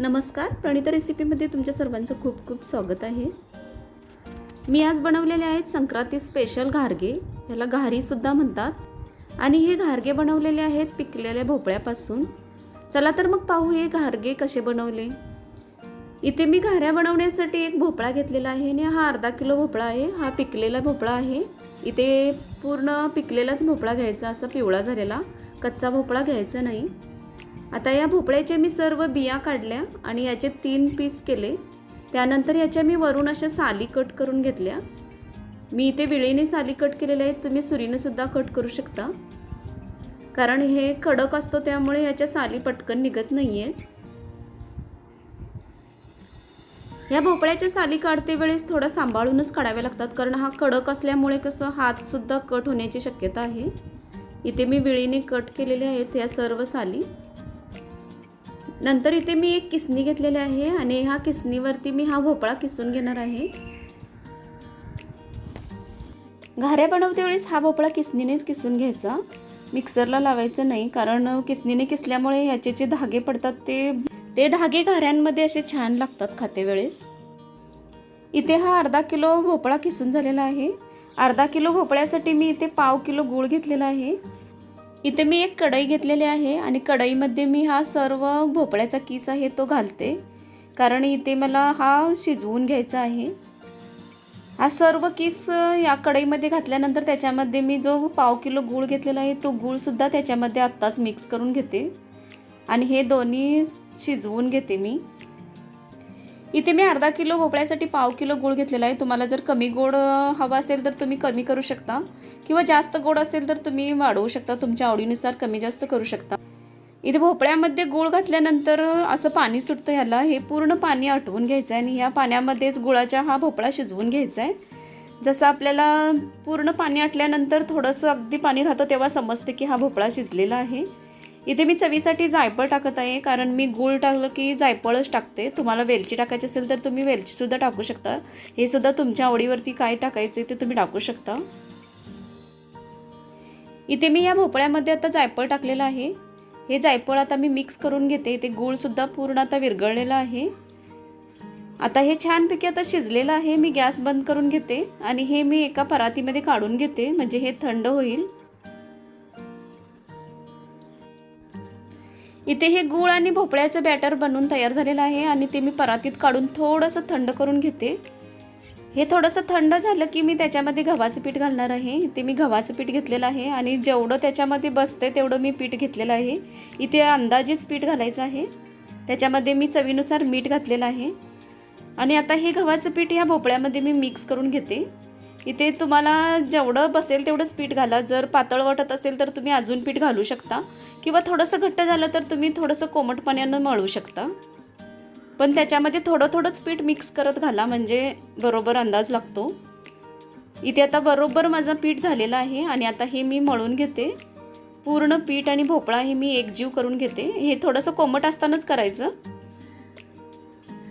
नमस्कार प्रणिता रेसिपीमध्ये तुमच्या सर्वांचं खूप खूप स्वागत आहे. मी आज बनवलेले आहेत संक्रांती स्पेशल घारगे ह्याला घारीसुद्धा म्हणतात. आणि हे घारगे बनवलेले आहेत पिकलेल्या भोपळ्यापासून. चला तर मग पाहू हे घारगे कसे बनवले. इथे मी घाऱ्या बनवण्यासाठी एक भोपळा घेतलेला आहे आणि हा अर्धा किलो भोपळा आहे हा पिकलेला भोपळा आहे. इथे पूर्ण पिकलेलाच भोपळा घ्यायचा असा पिवळा झालेला कच्चा भोपळा घ्यायचा नाही. आता या भोपळ्याच्या मी सर्व बिया काढल्या आणि याचे तीन पीस केले. त्यानंतर याच्या मी वरून अशा साली कट करून घेतल्या. मी इथे विळीने साली कट केलेल्या आहेत तुम्ही सुरीनंसुद्धा कट करू शकता. कारण हे खडक असतं त्यामुळे याच्या साली पटकन निघत नाही आहेत ह्या भोपळ्याच्या साली काढते वेळेस थोडा सांभाळूनच काढाव्या लागतात कारण हा कडक असल्यामुळे कसं हातसुद्धा कट होण्याची शक्यता आहे. इथे मी विळीने कट केलेले आहेत या सर्व साली. नंतर इथे मी एक किसणी घेतलेली आहे आणि ह्या किसणीवरती मी हा भोपळा किसून घेणार आहे. घाऱ्या बनवते वेळेस हा भोपळा किसणीनेच किसून घ्यायचा. मिक्सरला लावायचं नाही कारण किसणीने किसल्यामुळे ह्याचे जे धागे पडतात ते ते धागे घाऱ्यांमध्ये असे छान लागतात खाते वेळेस. इथे हा अर्धा किलो भोपळा किसून झालेला आहे. अर्धा किलो भोपळ्यासाठी मी इथे पाव किलो गूळ घेतलेला आहे. इथे मी एक कढई घेतलेली आहे आणि कढईमध्ये मी हा सर्व भोपळ्याचा किस आहे तो घालते. कारण इथे मला हा शिजवून घ्यायचा आहे. हा सर्व किस या कढईमध्ये घातल्यानंतर त्याच्यामध्ये मी जो पाव किलो गूळ घेतलेला आहे तो गूळसुद्धा त्याच्यामध्ये आत्ताच मिक्स करून घेते. आणि हे दोन्ही शिजवून घेते मी. इथे मी अर्धा किलो भोपळ्यासाठी पाव किलो गोड घेतलेला आहे. तुम्हाला जर कमी गोड हवा असेल तर तुम्ही कमी करू शकता. किंवा जास्त गोड असेल तर तुम्ही वाढवू शकता. तुमच्या आवडीनुसार कमी जास्त करू शकता. इथे भोपळ्यामध्ये गूळ घातल्यानंतर असं पाणी सुटतं ह्याला. हे पूर्ण पाणी आटवून घ्यायचं आहे आणि ह्या पाण्यामध्येच गुळाचा हा भोपळा शिजवून घ्यायचा आहे. जसं आपल्याला पूर्ण पाणी आटल्यानंतर थोडंसं अगदी पाणी राहतं तेव्हा समजते की हा भोपळा शिजलेला आहे. इथे मी चवीसाठी जायफळ टाकत आहे कारण मी गूळ टाकलं की जायफळच टाकते. तुम्हाला वेलची टाकायची असेल तर तुम्ही वेलचीसुद्धा टाकू शकता. हे सुद्धा तुमच्या आवडीवरती काय टाकायचे ते तुम्ही टाकू शकता. इथे मी या भोपळ्यामध्ये आता जायफळ टाकलेलं आहे. हे जायफळ आता मी मिक्स करून घेते. इथे गूळसुद्धा पूर्ण आता विरघळलेलं आहे. आता हे छानपैकी आता शिजलेलं आहे. मी गॅस बंद करून घेते आणि हे मी एका परातीमध्ये काढून घेते. म्हणजे हे थंड होईल. इथे हे गूळ आणि भोपळ्याचं बॅटर बनवून तयार झालेलं आहे आणि ते मी परातीत काढून थोडंसं थंड करून घेते. हे थोडंसं थंड झालं की मी त्याच्यामध्ये गव्हाचं पीठ घालणार आहे. इथे मी गव्हाचं पीठ घेतलेलं आहे आणि जेवढं त्याच्यामध्ये बसते तेवढं मी पीठ घेतलेलं आहे. इथे अंदाजेच पीठ घालायचं आहे. त्याच्यामध्ये मी चवीनुसार मीठ घातलेलं आहे. आणि आता हे गव्हाचं पीठ ह्या भोपळ्यामध्ये मी मिक्स करून घेते. इथे तुम्हाला जेवढं बसेल तेवढंच पीठ घाला. जर पातळ वाटत असेल तर तुम्ही अजून पीठ घालू शकता. किंवा थोडंसं घट्ट झालं तर तुम्ही थोडंसं कोमटपण्यानं मळू शकता. पण त्याच्यामध्ये थोडं थोडंच पीठ मिक्स करत घाला म्हणजे बरोबर अंदाज लागतो. इथे आता बरोबर माझं पीठ झालेलं आहे आणि आता हे मी मळून घेते. पूर्ण पीठ आणि भोपळा हे मी एकजीव करून घेते. हे थोडंसं कोमट असतानाच करायचं.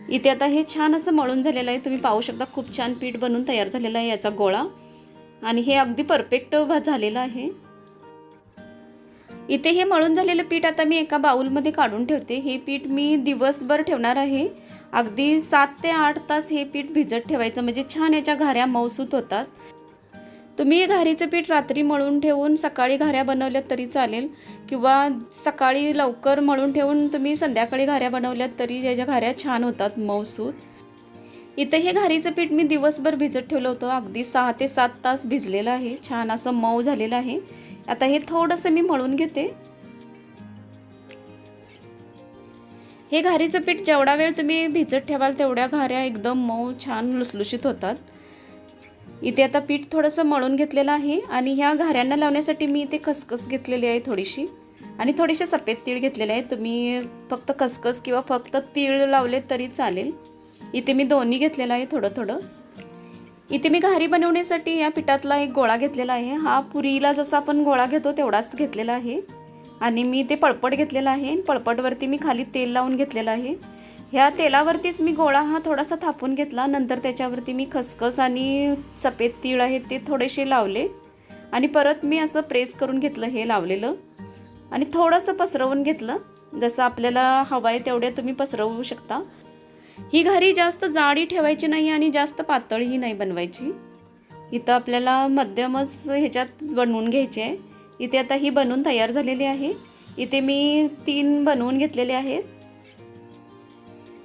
इथे आता हे छान असं मळून झालेलं आहे. तुम्ही पाहू शकता खूप छान पीठ बनून तयार झालेला आहे याचा गोळा. आणि हे अगदी परफेक्ट झालेलं आहे. इथे हे मळून झालेलं पीठ आता मी एका बाऊलमध्ये काढून ठेवते. हे पीठ मी दिवसभर ठेवणार आहे. अगदी सात ते आठ तास हे पीठ भिजत ठेवायचं. म्हणजे छान याच्या घाऱ्या मौसूत होतात. तुम्ही घारीचं पीठ रात्री मळून ठेवून सकाळी घाऱ्या बनवल्यात तरी चालेल. किंवा सकाळी लवकर मळून ठेवून तुम्ही संध्याकाळी घाऱ्या बनवल्यात तरी याच्या घाऱ्या छान होतात मऊसूत इथं हे घारीचं पीठ मी दिवसभर भिजत ठेवलं होतं. अगदी सहा ते सात तास भिजलेलं आहे. छान असं मऊ झालेलं आहे. आता हे थोडंसं मी मळून घेते. हे घारीचं पीठ जेवढा वेळ तुम्ही भिजत ठेवाल तेवढ्या घाऱ्या एकदम मऊ छान लुसलुशीत होतात. इथे आता पीठ थोडंसं मळून घेतलेलं आहे आणि ह्या घाऱ्यांना लावण्यासाठी मी इथे खसखस घेतलेली आहे थोडीशी. आणि थोडेसे सफेद तीळ घेतलेले आहे. तुम्ही फक्त खसखस किंवा फक्त तीळ लावले तरी चालेल. इथे मी दोन्ही घेतलेलं आहे थोडं थोडं. इथे मी घारी बनवण्यासाठी या पिठातला एक गोळा घेतलेला आहे. हा पुरीला जसा आपण गोळा घेतो तेवढाच घेतलेला आहे. आणि मी ते पळपट घेतलेलं आहे. पळपटवरती मी खाली तेल लावून घेतलेलं आहे. ह्या तेलावरतीच मी गोळा हा थोडासा थापून घेतला. नंतर त्याच्यावरती मी खसखस आणि सफेद तीळ आहेत ते थोडेसे लावले. आणि परत मी असं प्रेस करून घेतलं हे लावलेलं. आणि थोडंसं पसरवून घेतलं. जसं आपल्याला हवं आहे तेवढ्या तुम्ही पसरवू शकता. ही घारी जास्त जाडी ठेवायची नाही आणि जास्त पातळीही नाही बनवायची. इथं आपल्याला मध्यमच ह्याच्यात बनवून घ्यायची. आहे इथे आता ही बनवून तयार झालेली आहे. इथे मी तीन बनवून घेतलेले आहेत.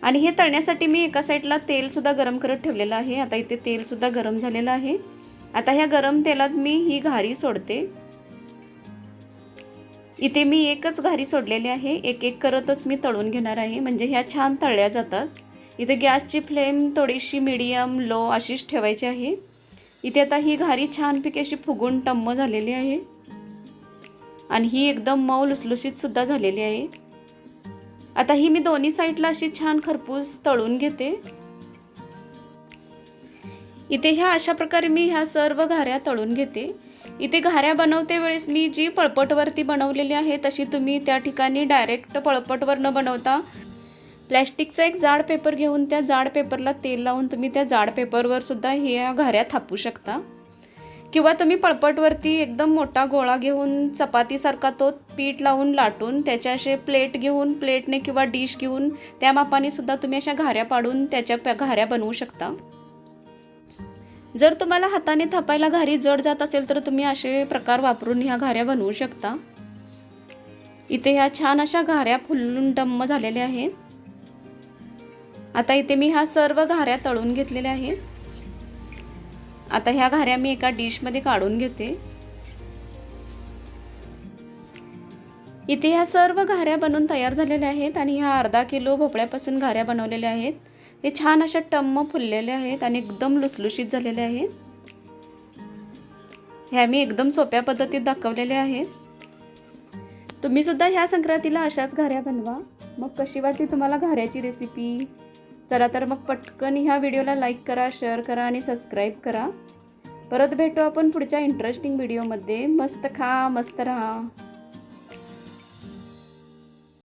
आणि हे तळण्यासाठी मी एका साईडला तेलसुद्धा गरम करत ठेवलेलं आहे. आता इथे तेलसुद्धा गरम झालेलं आहे. आता ह्या गरम तेलात मी ही घारी सोडते. इथे मी एकच घारी सोडलेली आहे. एक एक करतच मी तळून घेणार आहे. म्हणजे ह्या छान तळल्या जातात. इथे गॅसची फ्लेम थोडीशी मिडियम लो अशीच ठेवायची आहे. इथे आता ही घारी छानपैकी अशी फुगून टम्म झालेली आहे. आणि ही एकदम मऊ लुसलुशीत सुद्धा झालेली आहे. आता ही मी दोन्ही साईडला अशी छान खरपूस तळून घेते. इथे ह्या अशा प्रकारे मी ह्या सर्व घाऱ्या तळून घेते. इथे घाऱ्या बनवते वेळेस मी जी पळपटवरती बनवलेली आहे तशी तुम्ही त्या ठिकाणी डायरेक्ट पळपटवर न बनवता. प्लॅस्टिकचा एक जाड पेपर घेऊन त्या जाड पेपरला तेल लावून तुम्ही त्या जाड पेपरवर सुद्धा ह्या घाऱ्या थापू शकता. किंवा तुम्ही पळपटवरती एकदम मोठा गोळा घेऊन चपातीसारखा तो पीठ लावून लाटून त्याच्या असे प्लेट घेऊन प्लेटने किंवा डिश घेऊन त्या मापाने सुद्धा तुम्ही अशा घाऱ्या पाडून त्याच्या घाऱ्या बनवू शकता. जर तुम्हाला हाताने थापायला घारी जड जात असेल तर तुम्ही असे प्रकार वापरून ह्या घाऱ्या बनवू शकता. इथे ह्या छान अशा घाऱ्या फुलून डम्म झालेल्या आहेत. आता इथे मी ह्या सर्व घाऱ्या तळून घेतलेल्या आहेत. आता ह्या घाऱ्या मी एका डिशमध्ये काढून घेते. इथे ह्या सर्व घाऱ्या बनवून तयार झालेल्या आहेत आणि ह्या अर्धा किलो भोपळ्यापासून घाऱ्या बनवलेल्या आहेत. ते छान अशा टम्म फुललेल्या आहेत आणि एकदम लुसलुशीत झालेल्या आहेत. ह्या मी एकदम सोप्या पद्धतीत दाखवलेल्या आहेत. तुम्ही सुद्धा ह्या संक्रांतीला अशाच घाऱ्या बनवा. मग कशी वाटली तुम्हाला घाऱ्याची रेसिपी चला तर मग पटकन ह्या व्हिडिओला लाईक करा शेअर करा आणि सबस्क्राईब करा. परत भेटू आपण पुढच्या इंटरेस्टिंग व्हिडिओमध्ये मस्त खा मस्त राहा.